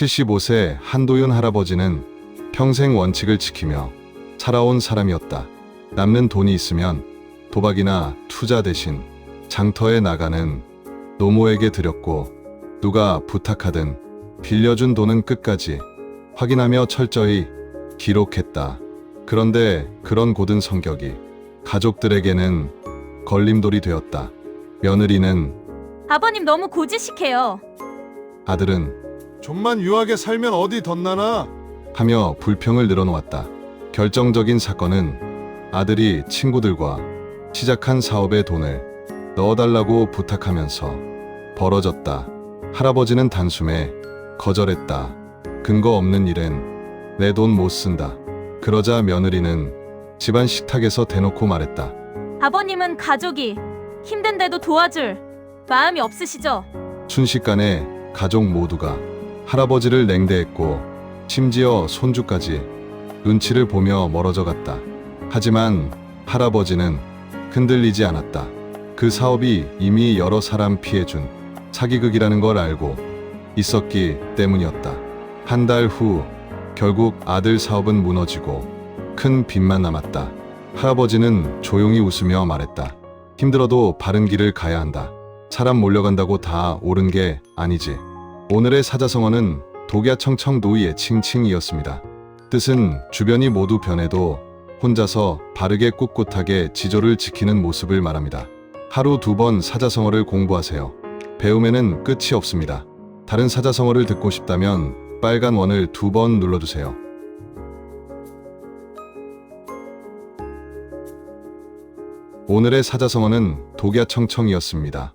75세 한도윤 할아버지는 평생 원칙을 지키며 살아온 사람이었다. 남는 돈이 있으면 도박이나 투자 대신 장터에 나가는 노모에게 드렸고 누가 부탁하든 빌려준 돈은 끝까지 확인하며 철저히 기록했다. 그런데 그런 고든 성격이 가족들에게는 걸림돌이 되었다. 며느리는 아버님 너무 고지식해요. 아들은 좀만 유하게 살면 어디 덧나나? 하며 불평을 늘어놓았다. 결정적인 사건은 아들이 친구들과 시작한 사업에 돈을 넣어달라고 부탁하면서 벌어졌다. 할아버지는 단숨에 거절했다. 근거 없는 일엔 내 돈 못 쓴다. 그러자 며느리는 집안 식탁에서 대놓고 말했다. 아버님은 가족이 힘든데도 도와줄 마음이 없으시죠? 순식간에 가족 모두가 할아버지를 냉대했고 심지어 손주까지 눈치를 보며 멀어져 갔다. 하지만 할아버지는 흔들리지 않았다. 그 사업이 이미 여러 사람 피해준 사기극이라는 걸 알고 있었기 때문이었다. 한 달 후 결국 아들 사업은 무너지고 큰 빚만 남았다. 할아버지는 조용히 웃으며 말했다. 힘들어도 바른 길을 가야 한다. 사람 몰려간다고 다 옳은 게 아니지. 오늘의 사자성어는 독야청청 노이의 칭칭이었습니다. 뜻은 주변이 모두 변해도 혼자서 바르게 꿋꿋하게 지조를 지키는 모습을 말합니다. 하루 두 번 사자성어를 공부하세요. 배움에는 끝이 없습니다. 다른 사자성어를 듣고 싶다면 빨간 원을 두 번 눌러주세요. 오늘의 사자성어는 독야청청이었습니다.